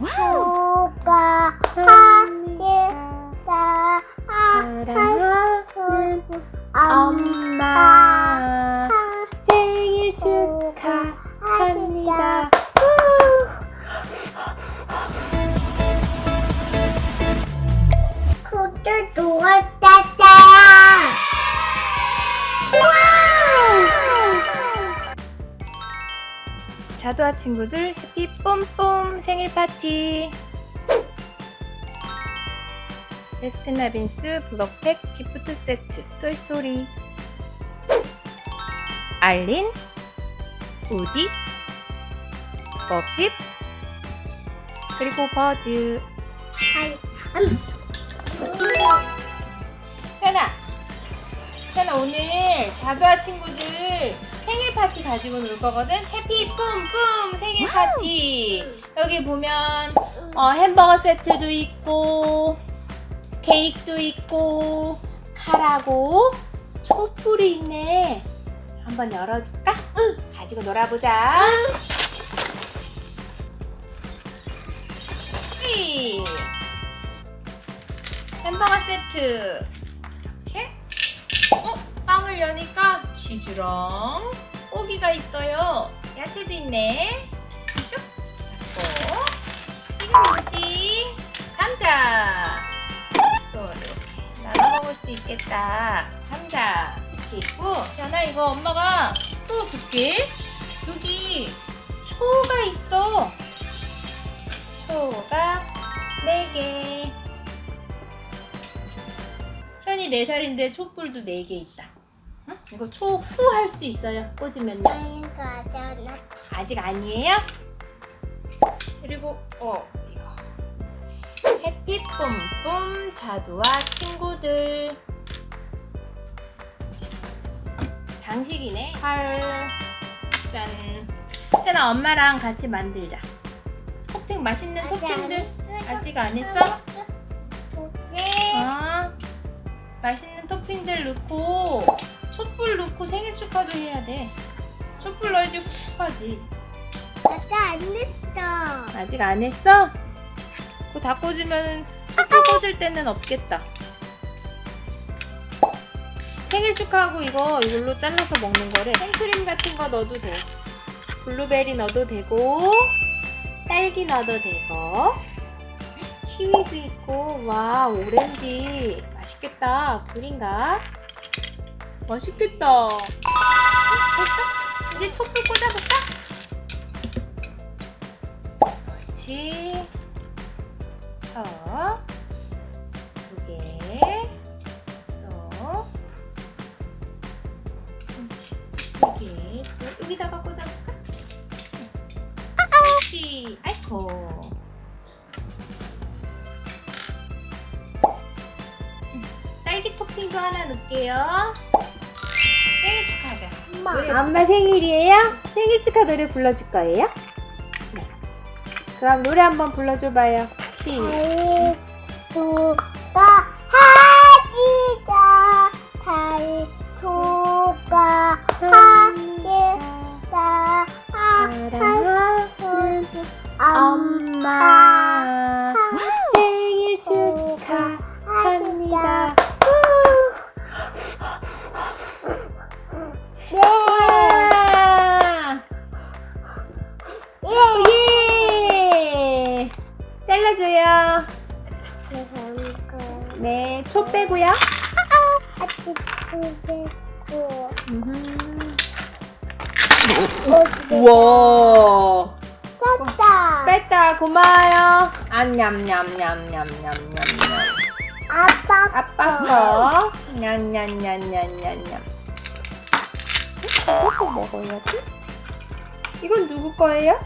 조 자두아 친구들 해피 뿜뿜 생일 파티. 베스킨라빈스 블럭팩 기프트 세트 토이스토리. 알린 우디 버핍 그리고 버즈. 세나 오늘 자두아 친구들 생일 파티 가지고 놀 거거든? 해피 뿜뿜 생일 파티. 여기 보면 어, 햄버거 세트도 있고 케이크도 있고 카라고 촛불이 있네. 한번 열어줄까? 가지고 놀아보자. 이 햄버거 세트? 빵을 여니까 치즈랑 고기가 있어요. 야채도 있네. 슉. 닫고. 이거 뭐지? 감자. 또 이렇게 나눠 먹을 수 있겠다. 감자 이렇게 있고. 자나 이거 엄마가 또 줄게. 여기 초가 있어. 초가 4개. 션이 4살인데 촛불도 4개 있다. 응? 이거 초후 할 수 있어요. 꽂으면요. 아직 아니에요? 그리고 어 이거. 해피 뿜뿜 자두와 친구들. 장식이네. 활짠. 션아 엄마랑 같이 만들자. 토핑 맛있는 토핑들? 아직 안 했어? 아, 맛있는 토핑들 넣고 촛불 넣고 생일 축하도 해야 돼. 촛불 넣어야지 훅 하지. 아까 안 됐어 아직 안 했어? 그거 다 꽂으면 촛불 꽂을 때는 없겠다. 생일 축하하고 이거 이걸로 잘라서 먹는 거래. 생크림 같은 거 넣어도 돼. 블루베리 넣어도 되고 딸기 넣어도 되고 키위도 있고 와 오렌지 맛있겠다 귤인가? 맛있겠다 어, 됐어? 이제 촛불 꽂아볼까? 그렇지 더 두 개 더 그렇지 두개 여기다가 꽂아볼까? 그렇지 아이고 딸기 토핑도 하나 넣을게요. 엄마 노래 엄마 생일이에요? 생일 축하 노래 불러줄 거예요? 네. 그럼 노래 한번 불러줘봐요. 시. 달토가 하기다 달토가 하기다 사랑하는 엄마 엄마 빼고요. 아직 두개고 음흠. 어디 우와. 뺐다 뺐다 고마워요. 안냠냠냠냠냠냠냠. 아빠 아빠 거. 냠냠냠냠냠냠. 이것도 먹어야지. 이건 누구 거예요?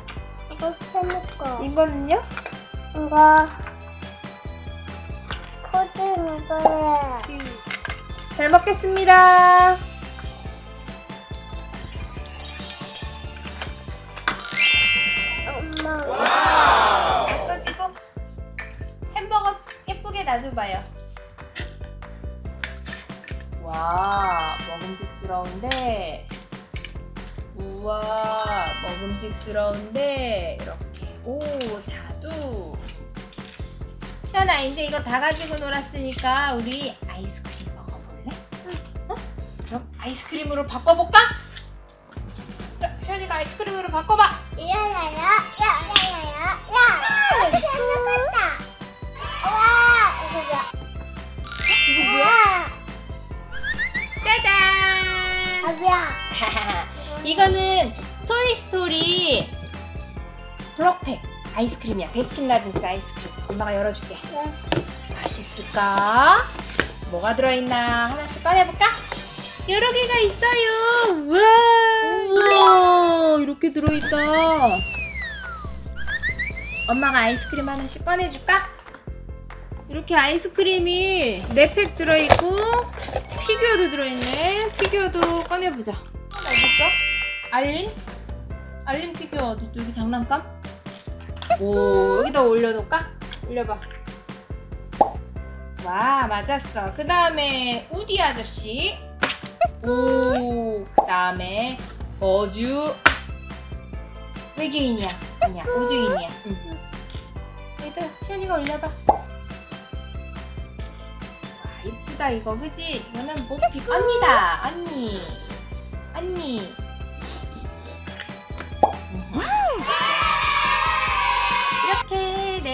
이거 채무 거 이거는요? 이거 코드 이거야 잘 먹겠습니다. 엄마 꺼지고 햄버거 예쁘게 놔줘봐요. 와, 먹음직스러운데. 우와, 먹음직스러운데. 이렇게. 오, 자두. 시연아 이제 이거 다 가지고 놀았으니까 우리 아이스크림 먹어볼래? 어? 그럼 아이스크림으로 바꿔볼까? 자, 시연이가 아이스크림으로 바꿔봐. 야야야, 야야야야, 야. 재밌겠다. 와, 이거 뭐야? 이거 뭐야? 와, 짜잔! 아비야. 이거는 토이스토리 블록팩 아이스크림이야. 베스킨라빈스 아이스크림. 엄마가 열어줄게. 맛있을까? 뭐가 들어있나 하나씩 꺼내볼까? 여러 개가 있어요. 우와 이렇게 들어있다. 엄마가 아이스크림 하나씩 꺼내줄까? 이렇게 아이스크림이 네팩 들어있고 피규어도 들어있네. 피규어도 꺼내보자. 어딨어? 알린? 알린 피규어? 여기 장난감? 오 여기다 올려놓을까? 올려봐. 와 맞았어. 그 다음에 우디 아저씨. 오. 그 다음에 어주. 외계인이야. 아니야 우주인이야. 응. 여기다 시연이가 올려봐. 와 이쁘다 이거 그지? 이거는 모피 언니다 언니. 언니. 네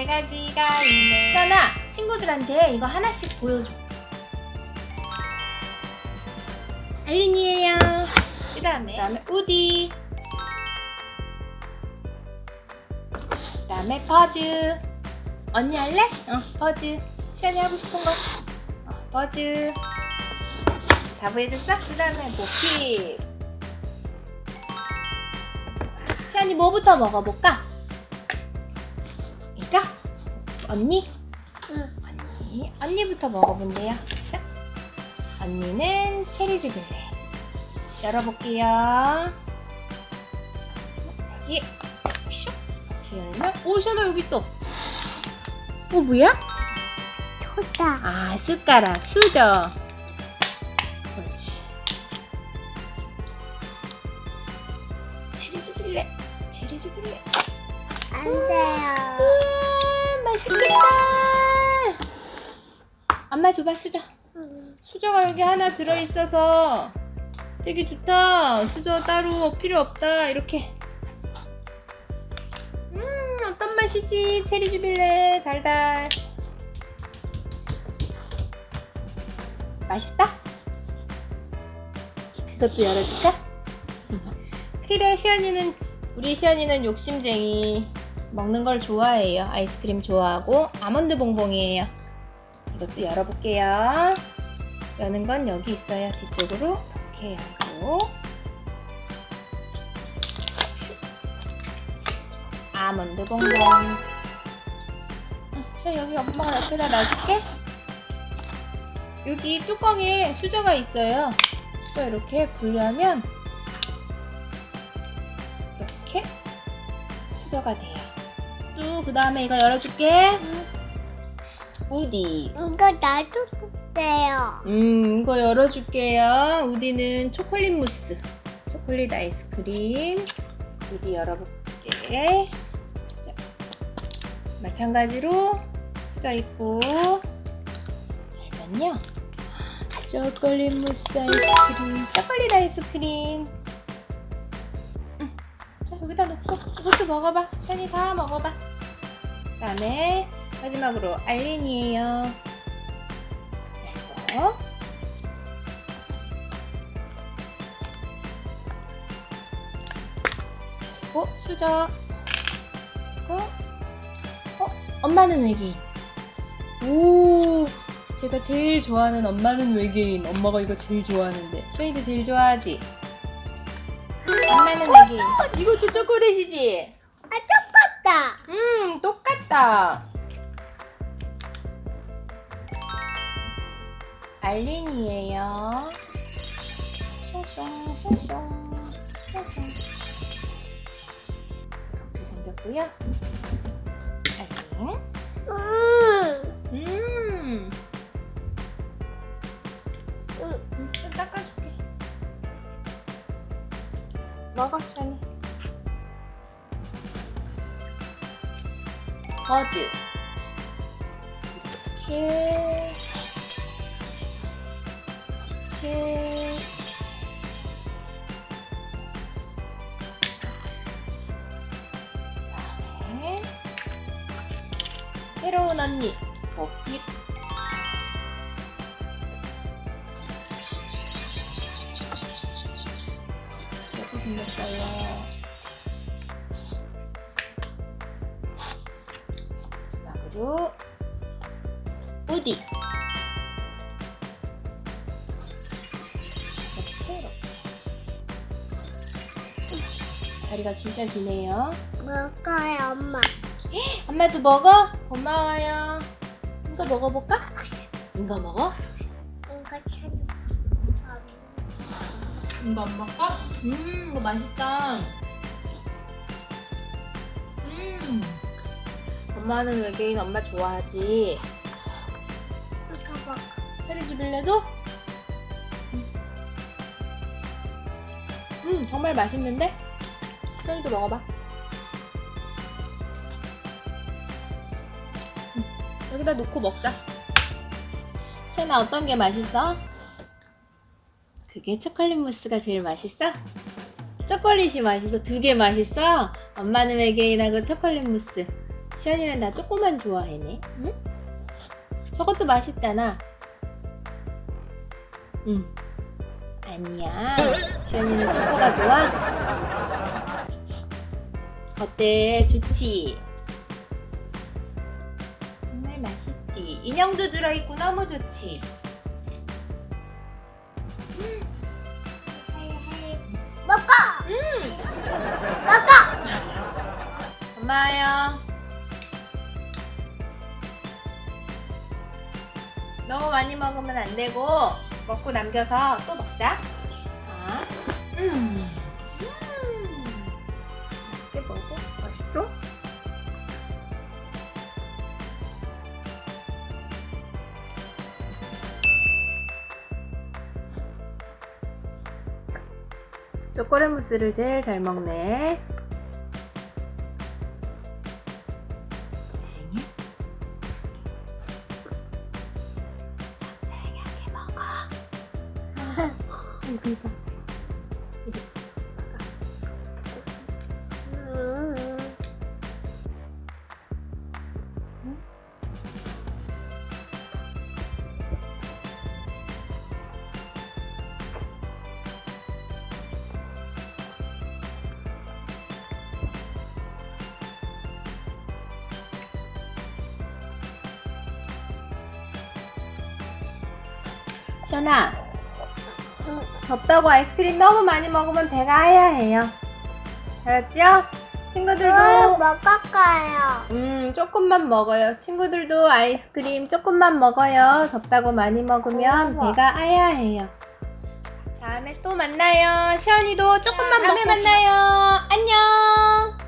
가지가 있네. 시연아 친구들한테 이거 하나씩 보여줘. 알린이에요. 그 다음에 그 다음에 우디. 그 다음에 버즈. 언니 할래? 어 버즈. 시연이 하고 싶은 거. 어, 버즈. 다 보여줬어? 그 다음에 모피. 시연이 뭐부터 먹어볼까? 이거? 언니? 응. 언니, 언니부터 먹어본대요. 자, 언니는 체리 주빌레. 열어볼게요. 여기, 슉. 열면, 오, 샤나 여기 있어. 어, 뭐야? 초다. 아, 숟가락, 수저. 그렇지. 체리 주빌레. 체리 주빌레. 안 돼요. 맛있겠다. 엄마 줘봐, 수저. 수저가 여기 하나 들어있어서 되게 좋다. 수저 따로 필요 없다. 이렇게. 음, 어떤 맛이지? 체리 주빌레 달달. 맛있다? 그것도 열어줄까? 그래, 시연이는 우리 시연이는 욕심쟁이. 먹는 걸 좋아해요. 아이스크림 좋아하고 아몬드 봉봉이에요. 이것도 열어볼게요. 여는 건 여기 있어요. 뒤쪽으로 이렇게 열고 아몬드 봉봉. 자 여기 엄마가 옆에다 놔줄게. 여기 뚜껑에 수저가 있어요. 수저 이렇게 분리하면 이렇게 수저가 돼요. 또그 다음에 이거 열어줄게. 우디. 이거 나도 주세요. 음, 이거 열어줄게요. 우디는 초콜릿 무스. 초콜릿 아이스크림. 우디 열어볼게. 자, 마찬가지로 수저 있고. 열면요. 초콜릿 무스 아이스크림. 초콜릿 아이스크림. 음, 자, 여기다 놓고 이것도 먹어봐. 션이 다 먹어봐. 그 다음에 마지막으로 알린이에요. 이거. 어, 수저. 그리고, 어, 엄마는 외계인. 오, 제가 제일 좋아하는 엄마는 외계인. 엄마가 이거 제일 좋아하는데. 시연이도 제일 좋아하지? 엄마는 외계인. 이것도 초콜릿이지? 똑같다. 알린이에요. 이렇게 생겼고요. 알린. 음. 음. 음, 좀 닦아줄게. 먹어, 샤니. 네. 네. 새로운 언니 모핍 우디 이렇게 다리가 진짜 기네요 먹어요, 엄마. 엄마도 먹어? 고마워요. 이거 먹어볼까? 이거 먹어? 이거 참. 이거 안 먹어? 음, 이거 맛있다. 음. 엄마는 외계인 엄마 좋아하지. 이거 먹어. 혜리 주빌래도? 음, 정말 맛있는데? 혜리도 먹어봐. 음, 여기다 놓고 먹자. 샤나 어떤 게 맛있어? 그게 초콜릿 무스가 제일 맛있어? 초콜릿이 맛있어? 두 개 맛있어? 엄마는 외계인하고 초콜릿 무스. 시연이는 나 조금만 좋아해네. 응? 저것도 맛있잖아. 응. 아니야. 시연이는 초코가 좋아? 어때? 좋지? 정말 맛있지? 인형도 들어있고 너무 좋지? 먹어! 음! 먹어! 고마워요. 너무 많이 먹으면 안 되고 먹고 남겨서 또 먹자. 자, 음, 음, 맛있게 먹어. 맛있죠? 초콜릿 무스를 제일 잘 먹네. 시연아, 덥다고 아이스크림 너무 많이 먹으면 배가 하야해요. 알았죠? 친구들도 음, 먹을 거예요. 음 조금만 먹어요. 친구들도 아이스크림 조금만 먹어요. 덥다고 많이 먹으면 우와. 배가 아야해요. 다음에 또 만나요. 시연이도 조금만 다음에 먹고 만나요. 안녕.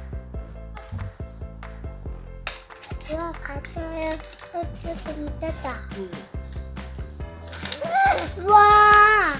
이거 갈까요? 조금 뜯다. 음. 와!